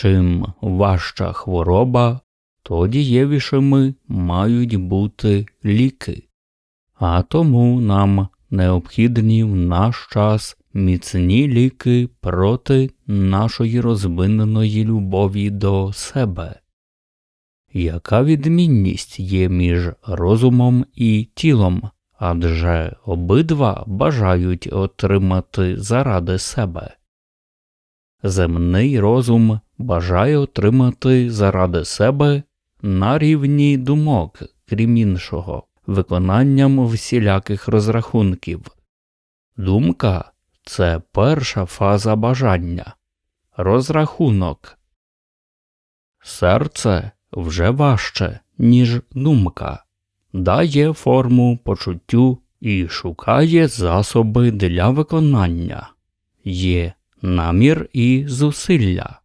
Чим важча хвороба, то дієвішими мають бути ліки, а тому нам необхідні в наш час міцні ліки проти нашої розвиненої любові до себе. Яка відмінність є між розумом і тілом, адже обидва бажають отримати заради себе? Земний розум бажає отримати заради себе на рівні думок, крім іншого, виконанням всіляких розрахунків. Думка це перша фаза бажання, розрахунок. Серце вже важче, ніж думка, дає форму почуттю і шукає засоби для виконання, є намір і зусилля.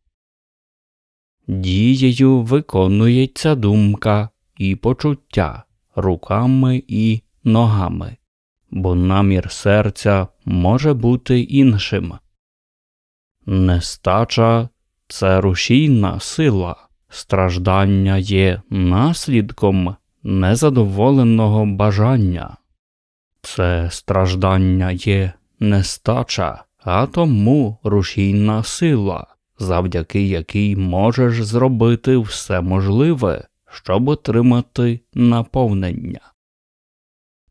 Дією виконується думка і почуття руками і ногами, бо намір серця може бути іншим. Нестача це рушійна сила, страждання є наслідком незадоволеного бажання, це страждання є нестача, а тому рушійна сила, завдяки якій можеш зробити все можливе, щоб отримати наповнення.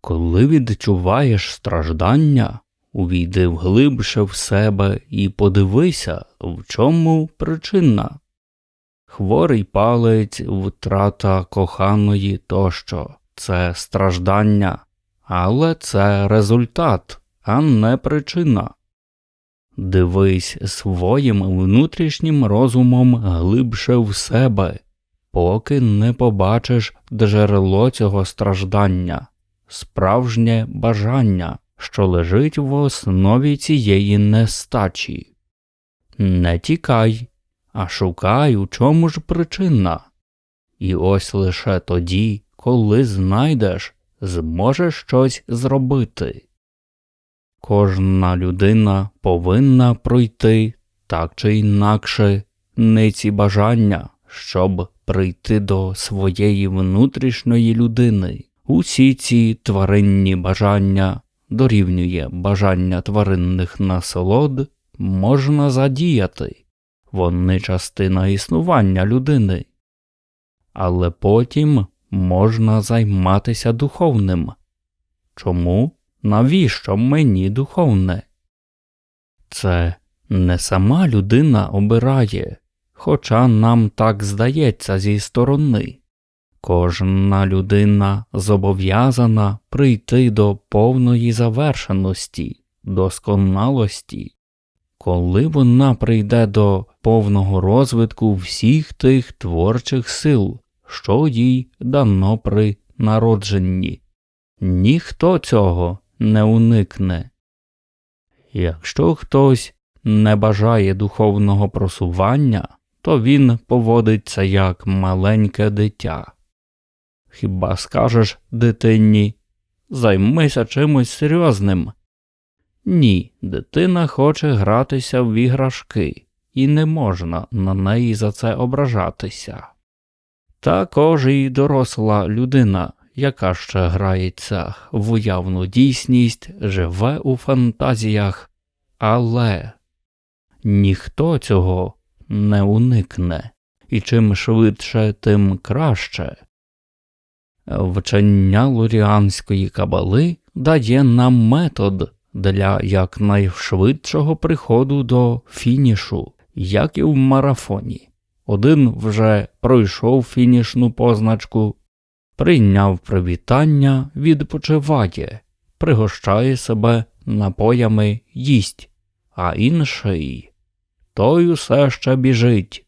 Коли відчуваєш страждання, увійди вглибше в себе і подивися, в чому причина. Хворий палець, втрата коханої тощо це страждання, але це результат, а не причина. Дивись своїм внутрішнім розумом глибше в себе, поки не побачиш джерело цього страждання, справжнє бажання, що лежить в основі цієї нестачі. Не тікай, а шукай, у чому ж причина. І ось лише тоді, коли знайдеш, зможеш щось зробити. Кожна людина повинна пройти так чи інакше ниці бажання, щоб прийти до своєї внутрішньої людини. Усі ці тваринні бажання дорівнює бажання тваринних насолод, можна задіяти, вони частина існування людини. Але потім можна займатися духовним. Чому? Навіщо мені духовне? Це не сама людина обирає, хоча нам так здається зі сторони. Кожна людина зобов'язана прийти до повної завершеності, досконалості, коли вона прийде до повного розвитку всіх тих творчих сил, що їй дано при народженні. Ніхто цього не уникне. Якщо хтось не бажає духовного просування, то він поводиться як маленьке дитя. Хіба скажеш дитині займися чимось серйозним? Ні, дитина хоче гратися в іграшки, і не можна на неї за це ображатися. Також і доросла людина яка ще грається в уявну дійсність, живе у фантазіях, але ніхто цього не уникне, і чим швидше, тим краще. Вчення луріанської кабали дає нам метод для якнайшвидшого приходу до фінішу, як і в марафоні. Один вже пройшов фінішну позначку, прийняв привітання, відпочиває, пригощає себе напоями їсть, а інший той усе ще біжить.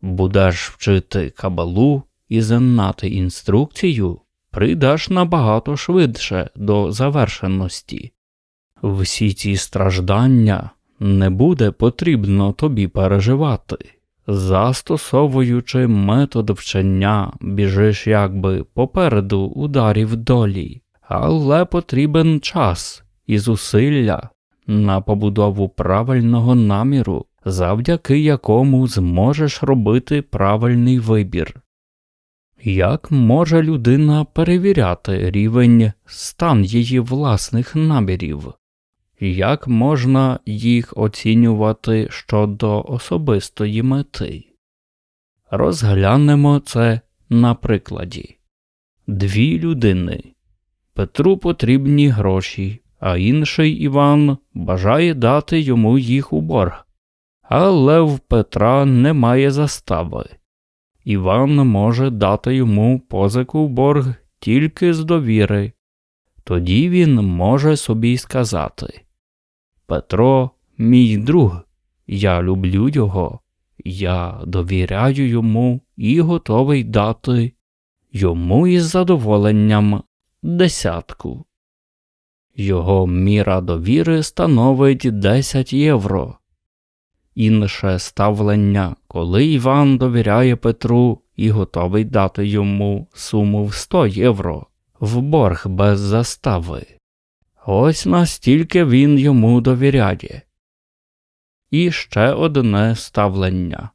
Будеш вчити кабалу і знати інструкцію, прийдеш набагато швидше до завершеності. Всі ці страждання не буде потрібно тобі переживати. Застосовуючи метод вчення, біжиш якби попереду ударів долі, але потрібен час і зусилля на побудову правильного наміру, завдяки якому зможеш робити правильний вибір. Як може людина перевіряти рівень стан її власних намірів? Як можна їх оцінювати щодо особистої мети? Розглянемо це на прикладі. Дві людини. Петру потрібні гроші, а інший Іван бажає дати йому їх у борг. Але в Петра немає застави. Іван може дати йому позику в борг тільки з довіри. Тоді він може собі сказати Петро, мій друг, я люблю його, я довіряю йому і готовий дати йому із задоволенням десятку. Його міра довіри становить 10 євро. Інше ставлення, коли Іван довіряє Петру і готовий дати йому суму в 100 євро в борг без застави. Ось настільки він йому довіряє. І ще одне ставлення.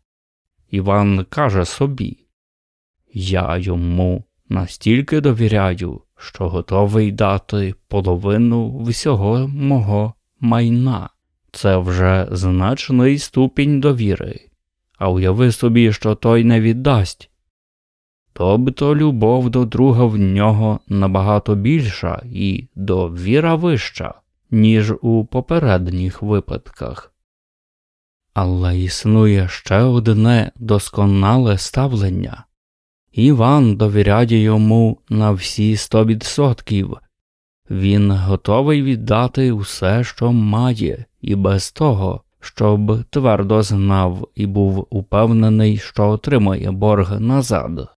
Іван каже собі Я йому настільки довіряю, що готовий дати половину всього мого майна. Це вже значний ступінь довіри, а уяви собі, що той не віддасть. Тобто любов до друга в нього набагато більша і довіра вища, ніж у попередніх випадках. Але існує ще одне досконале ставлення Іван довіряє йому на всі сто відсотків. Він готовий віддати усе, що має, і без того, щоб твердо знав і був упевнений, що отримає борг назад.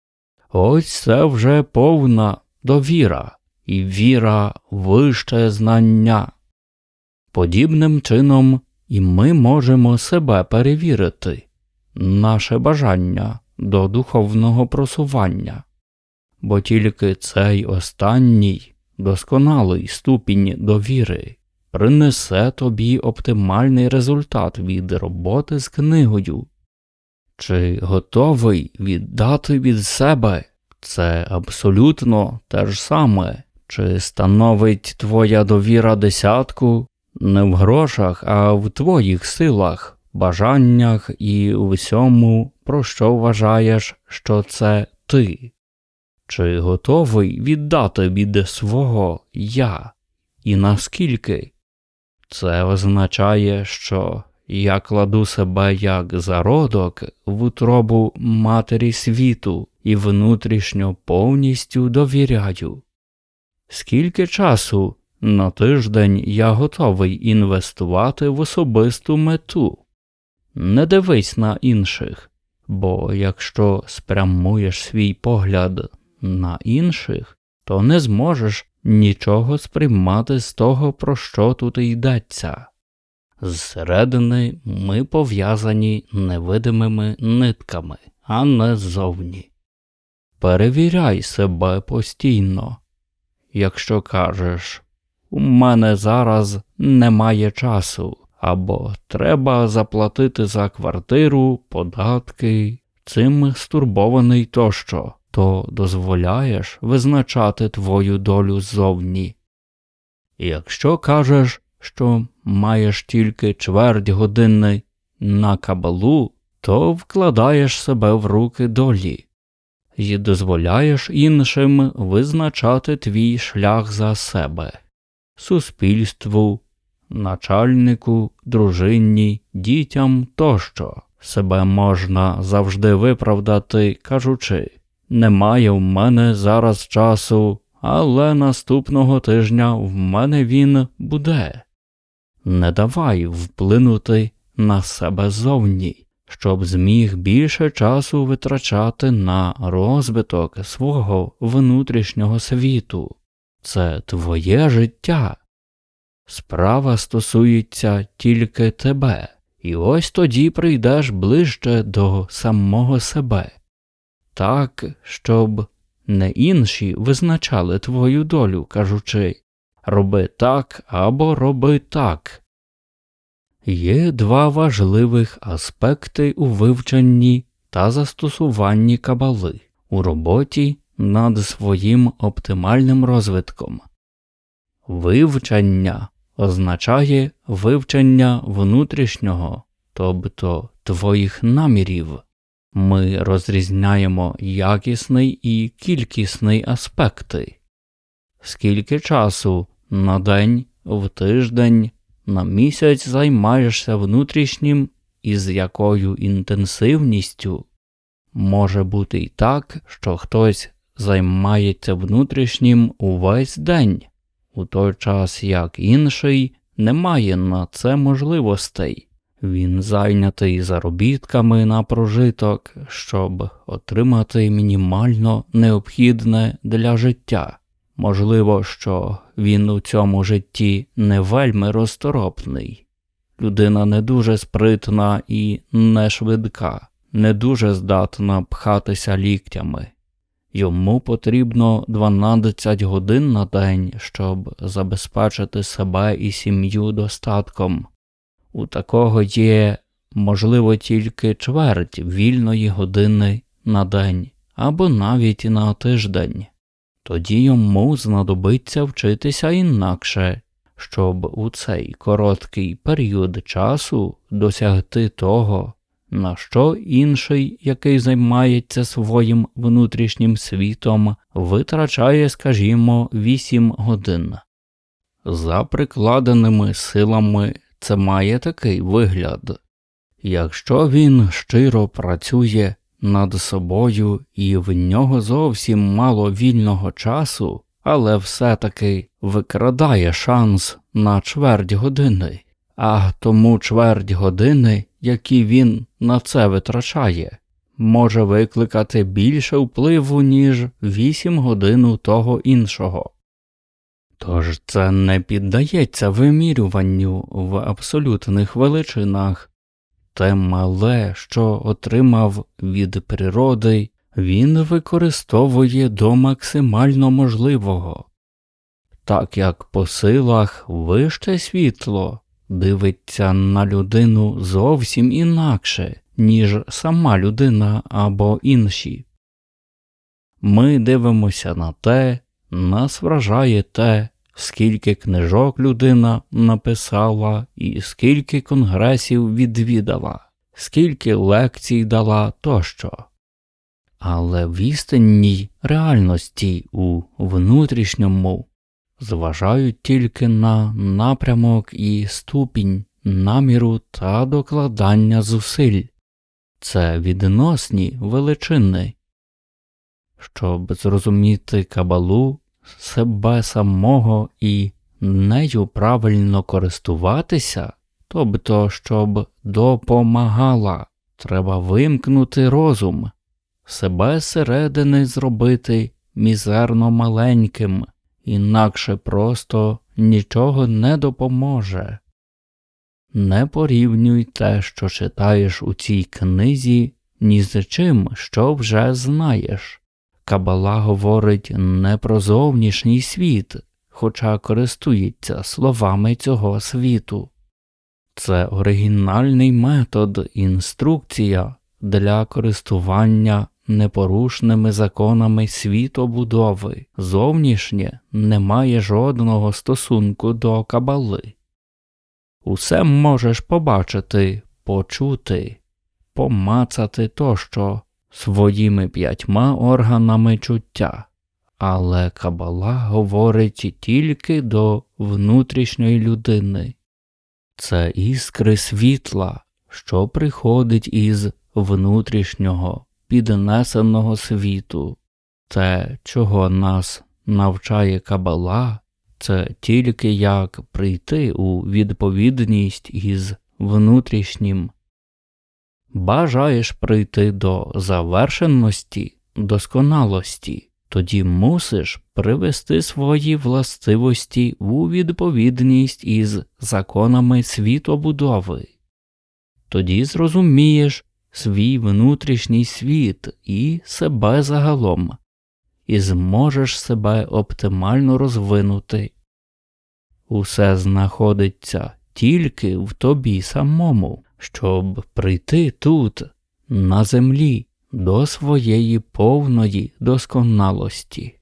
Ось це вже повна довіра і віра вище знання. Подібним чином і ми можемо себе перевірити, наше бажання до духовного просування, бо тільки цей останній досконалий ступінь довіри принесе тобі оптимальний результат від роботи з книгою. Чи готовий віддати від себе це абсолютно те ж саме, чи становить твоя довіра десятку не в грошах, а в твоїх силах, бажаннях і всьому, про що вважаєш, що це ти? Чи готовий віддати від свого я? І наскільки? Це означає, що я кладу себе як зародок в утробу матері світу і внутрішньо повністю довіряю. Скільки часу на тиждень я готовий інвестувати в особисту мету? Не дивись на інших, бо якщо спрямуєш свій погляд на інших, то не зможеш нічого сприймати з того, про що тут йдеться. Зсередини ми пов'язані невидимими нитками, а не ззовні. Перевіряй себе постійно. Якщо кажеш, у мене зараз немає часу, або треба заплатити за квартиру, податки, цим стурбований тощо, то дозволяєш визначати твою долю ззовні. Якщо кажеш, що маєш тільки чверть години на кабалу, то вкладаєш себе в руки долі і дозволяєш іншим визначати твій шлях за себе, суспільству, начальнику, дружині, дітям тощо. Себе можна завжди виправдати, кажучи немає в мене зараз часу, але наступного тижня в мене він буде. Не давай вплинути на себе зовні, щоб зміг більше часу витрачати на розвиток свого внутрішнього світу. Це твоє життя. Справа стосується тільки тебе, і ось тоді прийдеш ближче до самого себе, так, щоб не інші визначали твою долю, кажучи роби так або роби так. Є два важливих аспекти у вивченні та застосуванні кабали у роботі над своїм оптимальним розвитком. Вивчення означає вивчення внутрішнього, тобто твоїх намірів. Ми розрізняємо якісний і кількісний аспекти. Скільки часу на день, в тиждень, на місяць займаєшся внутрішнім і з якою інтенсивністю може бути й так, що хтось займається внутрішнім увесь день, у той час як інший не має на це можливостей. Він зайнятий заробітками на прожиток, щоб отримати мінімально необхідне для життя. Можливо, що він у цьому житті не вельми розторопний. Людина не дуже спритна і не швидка, не дуже здатна пхатися ліктями. Йому потрібно 12 годин на день, щоб забезпечити себе і сім'ю достатком. У такого є, можливо, тільки чверть вільної години на день або навіть на тиждень. Тоді йому знадобиться вчитися інакше, щоб у цей короткий період часу досягти того, на що інший, який займається своїм внутрішнім світом, витрачає, скажімо, 8 годин. За прикладеними силами це має такий вигляд якщо він щиро працює над собою і в нього зовсім мало вільного часу, але все-таки викрадає шанс на чверть години, а тому чверть години, які він на це витрачає, може викликати більше впливу, ніж 8 годин того іншого. Тож це не піддається вимірюванню в абсолютних величинах. Те мале, що отримав від природи, він використовує до максимально можливого, так як по силах вище світло дивиться на людину зовсім інакше, ніж сама людина або інші. Ми дивимося на те, нас вражає те, скільки книжок людина написала і скільки конгресів відвідала, скільки лекцій дала тощо. Але в істинній реальності у внутрішньому зважають тільки на напрямок і ступінь наміру та докладання зусиль, це відносні величини. Щоб зрозуміти кабалу, себе самого і нею правильно користуватися, тобто, щоб допомагала, треба вимкнути розум, себе зсередини зробити мізерно маленьким, інакше просто нічого не допоможе. Не порівнюй те, що читаєш у цій книзі, ні з чим, що вже знаєш. Кабала говорить не про зовнішній світ, хоча користується словами цього світу. Це оригінальний метод, інструкція для користування непорушними законами світобудови, зовнішнє не має жодного стосунку до кабали. Усе можеш побачити, почути, помацати тощо своїми п'ятьма органами чуття, але кабала говорить тільки до внутрішньої людини. Це іскри світла, що приходить із внутрішнього піднесеного світу, те, чого нас навчає кабала, це тільки як прийти у відповідність із внутрішнім. Бажаєш прийти до завершеності, досконалості, тоді мусиш привести свої властивості у відповідність із законами світобудови. Тоді зрозумієш, свій внутрішній світ і себе загалом, і зможеш себе оптимально розвинути. Усе знаходиться тільки в тобі самому, щоб прийти тут, на землі, до своєї повної досконалості.